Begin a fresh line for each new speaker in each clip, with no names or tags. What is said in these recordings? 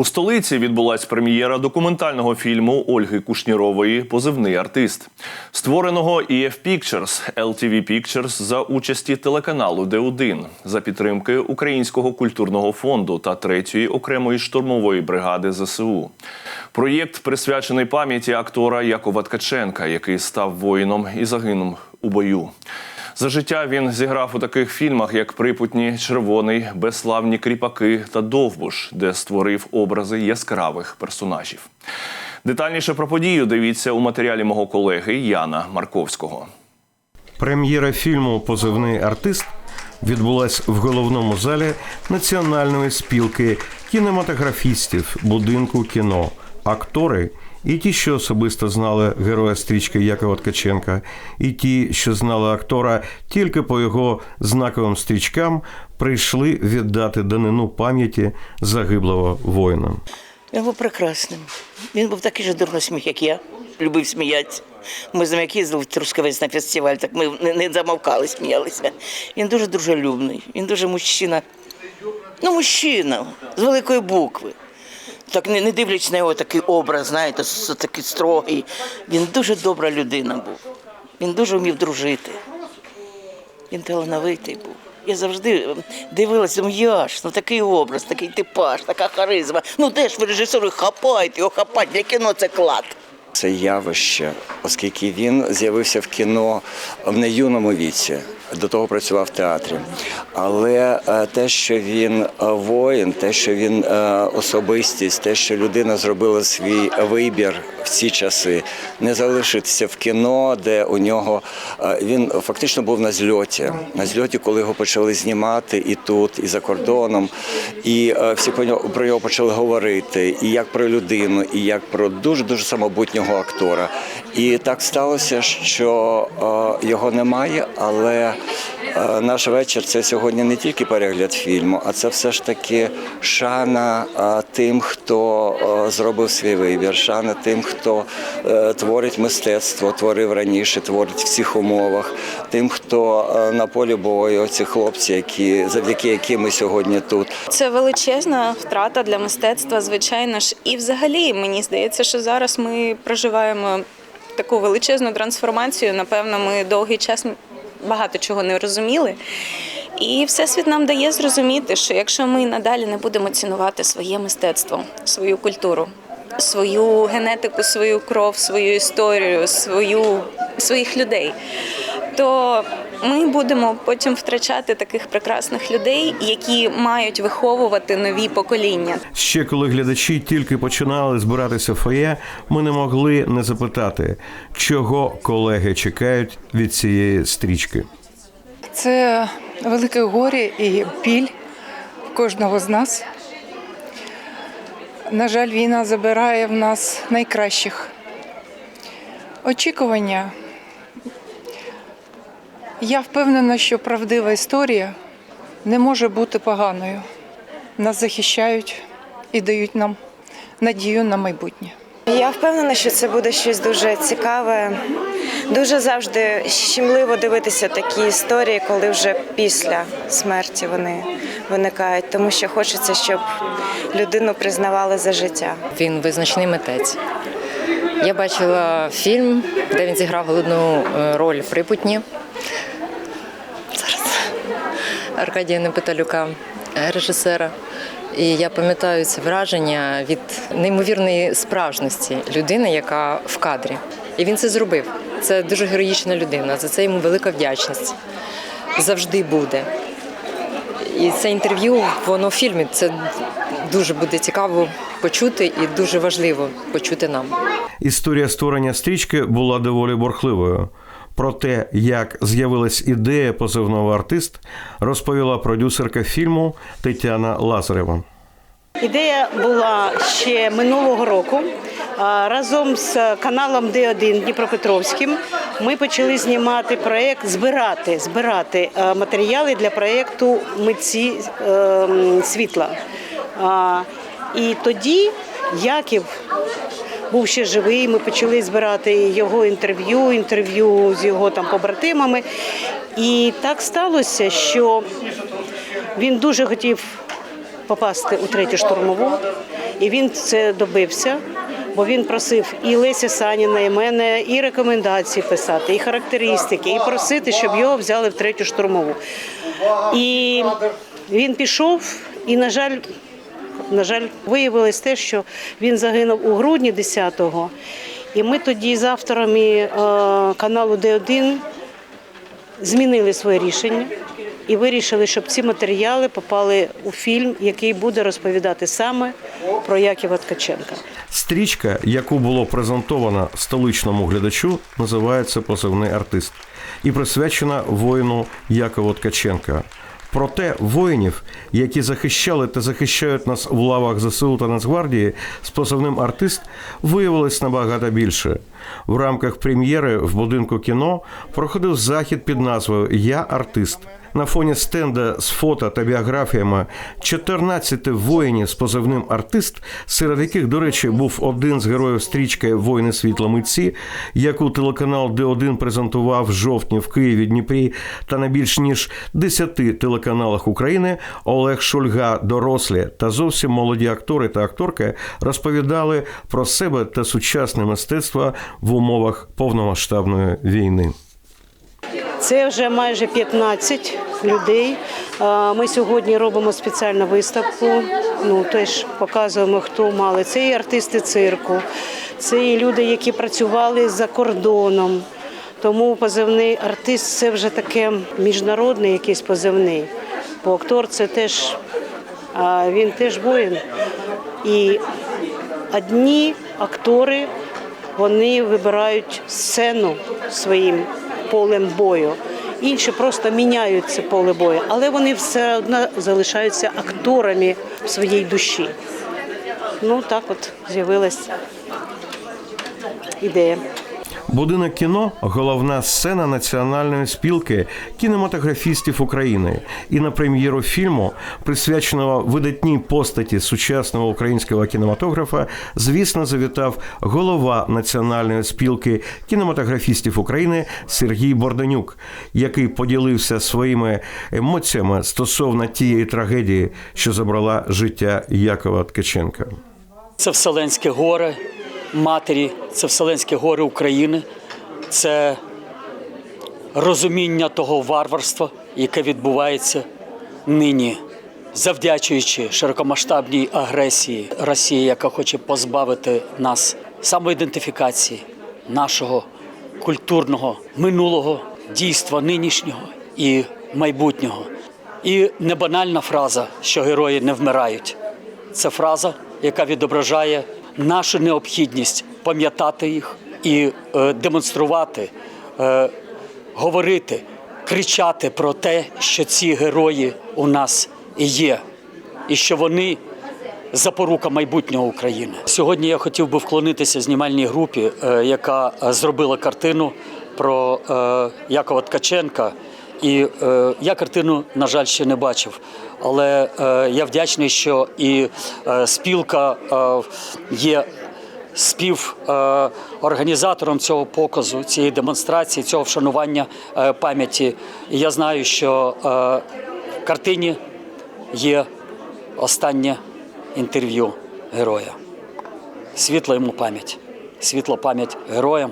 У столиці відбулась прем'єра документального фільму Ольги Кушнірової Позивний артист, створеного EF Pictures, LTV Pictures за участі телеканалу Д1 за підтримки Українського культурного фонду та третьої окремої штурмової бригади ЗСУ. Проєкт присвячений пам'яті актора Якова Ткаченка, який став воїном і загинув у бою. За життя він зіграв у таких фільмах, як Припутні, Червоний, Безславні кріпаки та Довбуш, де створив образи яскравих персонажів. Детальніше про подію дивіться у матеріалі мого колеги Яна Марковського.
Прем'єра фільму Позивний артист відбулась в головному залі Національної спілки кінематографістів будинку кіно, актори. І ті, що особисто знали героя стрічки Якова Ткаченка, і ті, що знали актора тільки по його знаковим стрічкам, прийшли віддати данину пам'яті загиблого воїна.
Він був прекрасним. Він був такий же дурносміх, як я. Любив сміятися. Ми з ним як їздили в Трускавець на фестиваль, так ми не замовкали, сміялися. Він дуже дружелюбний, він дуже мужчина. Ну, мужчина з великої букви. Так не, не дивлячись на його такий образ, знаєте, такий строгий. Він дуже добра людина був. Він дуже вмів дружити. Він талановитий був. Я завжди ем, дивилася, ну ну такий образ, такий типаж, така харизма. Ну де ж ви режисери хапаєте, його хапать, для кіно це клад.
Це явище, оскільки він з'явився в кіно в неюному віці. До того працював в театрі. Але е, те, що він е, воїн, те, що він е, особистість, те, що людина зробила свій вибір в ці часи, не залишитися в кіно, де у нього він фактично був на зльоті. На зльоті, коли його почали знімати і тут, і за кордоном, і всі про нього почали говорити, і як про людину, і як про дуже дуже самобутнього актора. І так сталося, що е, його немає, але е, наш вечір це сьогодні не тільки перегляд фільму, а це все ж таки шана е, тим, хто зробив свій вибір, шана тим, хто творить мистецтво, творив раніше, творить в цих умовах, тим, хто на полі бою, ці хлопці, які завдяки яким ми сьогодні тут.
Це величезна втрата для мистецтва, звичайно ж. І взагалі мені здається, що зараз ми проживаємо таку величезну трансформацію. Напевно, ми довгий час багато чого не розуміли. І всесвіт нам дає зрозуміти, що якщо ми надалі не будемо цінувати своє мистецтво, свою культуру, свою генетику, свою кров, свою історію, свою, своїх людей, то ми будемо потім втрачати таких прекрасних людей, які мають виховувати нові покоління.
Ще коли глядачі тільки починали збиратися в фоє, ми не могли не запитати, чого колеги чекають від цієї стрічки.
Це велике горе і біль кожного з нас. На жаль, війна забирає в нас найкращих. Очікування. Я впевнена, що правдива історія не може бути поганою. Нас захищають і дають нам надію на майбутнє.
Я впевнена, що це буде щось дуже цікаве. Дуже завжди щемливо дивитися такі історії, коли вже після смерті вони виникають, тому що хочеться, щоб людину признавали за життя.
Він визначний митець. Я бачила фільм, де він зіграв головну е, роль в Припутні. Зараз Аркадія Непиталюка, е, режисера. І я пам'ятаю це враження від неймовірної справжності людини, яка в кадрі. І він це зробив. Це дуже героїчна людина. За це йому велика вдячність. Завжди буде. І це інтерв'ю, воно в фільмі. Це дуже буде цікаво почути і дуже важливо почути нам.
Історія створення стрічки була доволі борхливою. Про те, як з'явилась ідея позивного артист, розповіла продюсерка фільму Тетяна Лазарева.
Ідея була ще минулого року. Разом з каналом Д1 Дніпропетровським ми почали знімати проєкт, збирати, збирати е, матеріали для проєкту Митці е, світла. І тоді Яків був ще живий. Ми почали збирати його інтерв'ю, інтерв'ю з його там побратимами. І так сталося, що він дуже хотів попасти у третю штурмову, і він це добився. Бо він просив і Леся Саніна, і мене, і рекомендації писати, і характеристики, і просити, щоб його взяли в третю штурмову. І він пішов, і, на жаль, на жаль, виявилось те, що він загинув у грудні 10-го. І ми тоді з авторами е, каналу Д1 змінили своє рішення і вирішили, щоб ці матеріали попали у фільм, який буде розповідати саме про Яківа Ткаченка.
Стрічка, яку було презентовано столичному глядачу, називається Позивний артист і присвячена воїну Якову Ткаченка. Проте воїнів, які захищали та захищають нас в лавах ЗСУ та Нацгвардії з позивним артист, виявилось набагато більше. В рамках прем'єри в будинку кіно проходив захід під назвою Я артист. На фоні стенда з фото та біографіями 14 воїнів з позивним артист, серед яких, до речі, був один з героїв стрічки Воїни світла митці, яку телеканал Д1 презентував в жовтні в Києві, Дніпрі та на більш ніж 10 телеканалах України. Олег Шульга, дорослі та зовсім молоді актори та акторки розповідали про себе та сучасне мистецтво в умовах повномасштабної війни.
Це вже майже 15 людей. Ми сьогодні робимо спеціальну виставку. Ну теж показуємо, хто мали. Це і артисти цирку, це і люди, які працювали за кордоном. Тому позивний артист це вже таке міжнародний якийсь позивний. Бо актор це теж він теж воїн. І одні актори вони вибирають сцену своїм полем бою. Інші просто міняють це поле бою, але вони все одно залишаються акторами в своїй душі. Ну так от з'явилася ідея.
Будинок кіно головна сцена національної спілки кінематографістів України. І на прем'єру фільму, присвяченого видатній постаті сучасного українського кінематографа, звісно, завітав голова національної спілки кінематографістів України Сергій Борданюк, який поділився своїми емоціями стосовно тієї трагедії, що забрала життя Якова Ткаченка.
Це Вселенське горе матері, це Вселенське горе України, це розуміння того варварства, яке відбувається нині, завдячуючи широкомасштабній агресії Росії, яка хоче позбавити нас самоідентифікації, нашого культурного минулого дійства нинішнього і майбутнього. І небанальна фраза, що герої не вмирають. Це фраза, яка відображає нашу необхідність пам'ятати їх і е, демонструвати, е, говорити, кричати про те, що ці герої у нас є, і що вони запорука майбутнього України. Сьогодні я хотів би вклонитися знімальній групі, е, яка зробила картину про Якова Ткаченка. І я картину, на жаль, ще не бачив. Але е, я вдячний, що і е, спілка е, є співорганізатором цього показу, цієї демонстрації, цього вшанування е, пам'яті. І я знаю, що е, в картині є останнє інтерв'ю героя. Світла йому пам'ять, світла пам'ять героям.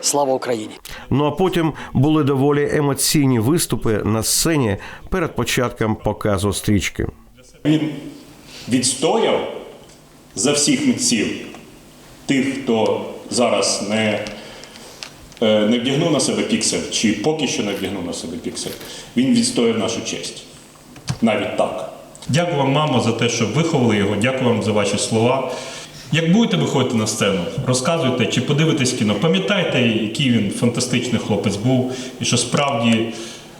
Слава Україні!
Ну а потім були доволі емоційні виступи на сцені перед початком показу стрічки.
Він відстояв за всіх митців, тих, хто зараз не, е, не вдягнув на себе піксель, чи поки що не вдягнув на себе піксель. Він відстояв нашу честь. Навіть так. Дякую вам, мамо, за те, що виховали його. Дякую вам за ваші слова. Як будете виходити на сцену, розказуйте чи подивитесь кіно, пам'ятайте, який він фантастичний хлопець був, і що справді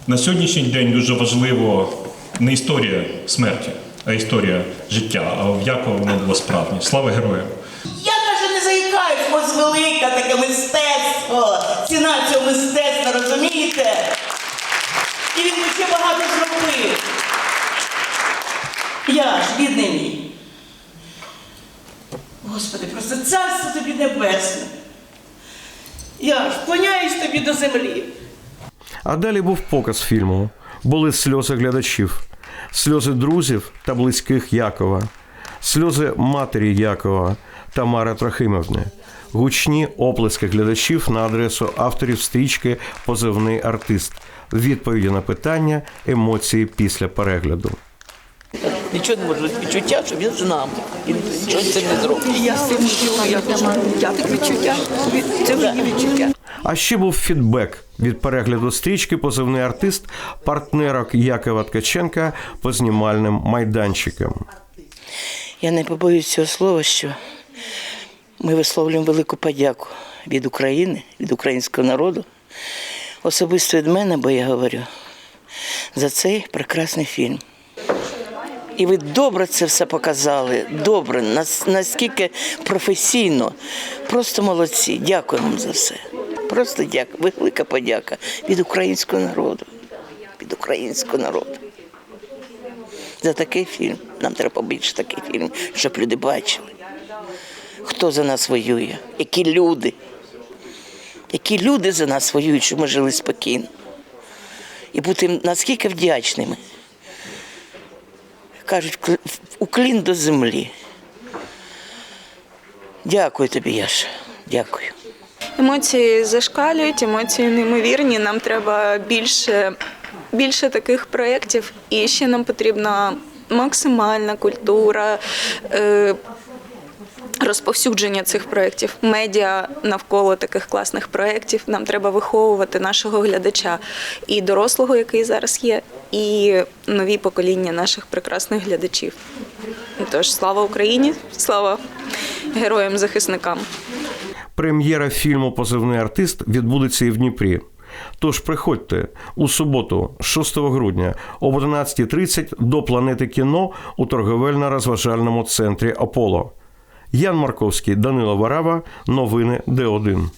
на сьогоднішній день дуже важливо не історія смерті, а історія життя. А в Якова воно було справді. Слава героям!
Я каже, не заїкаюсь, ось велике таке мистецтво, ціна цього мистецтва, розумієте? І він ще багато зробив. Я ж, бідний царство тобі небесне. Я вклоняюсь тобі до землі.
А далі був показ фільму. Були сльози глядачів. сльози друзів та близьких Якова, сльози матері Якова Тамари Трохимовни, гучні оплески глядачів на адресу авторів стрічки Позивний артист, відповіді на питання, емоції після перегляду.
Нічого не може бути відчуття, що він з нами. Він нічого це не зробить. Я з цим я, я так відчуття. Це мені відчуття.
А ще був фідбек від перегляду стрічки Позивний артист партнерок Якова Ткаченка по знімальним майданчикам.
Я не побоюсь цього слова, що ми висловлюємо велику подяку від України, від українського народу, особисто від мене, бо я говорю, за цей прекрасний фільм. І ви добре це все показали. Добре, наскільки професійно. Просто молодці. Дякую вам за все. Просто дякую. Велика подяка від українського народу. Від українського народу. За такий фільм. Нам треба побільше таких фільмів, щоб люди бачили, хто за нас воює, які люди. Які люди за нас воюють, щоб ми жили спокійно. І бути наскільки вдячними. Кажуть, «Кл- уклін до землі. Дякую тобі, Яша. Дякую.
Емоції зашкалюють, емоції неймовірні. Нам треба більше, більше таких проєктів. І ще нам потрібна максимальна культура. Е, Розповсюдження цих проєктів, медіа навколо таких класних проєктів. Нам треба виховувати нашого глядача і дорослого, який зараз є, і нові покоління наших прекрасних глядачів. Тож слава Україні, слава героям-захисникам.
Прем'єра фільму Позивний артист відбудеться і в Дніпрі. Тож приходьте у суботу, 6 грудня, об 11.30 до планети кіно у торговельно-розважальному центрі Аполло. Ян Марковський, Данило Варава. Новини Д1.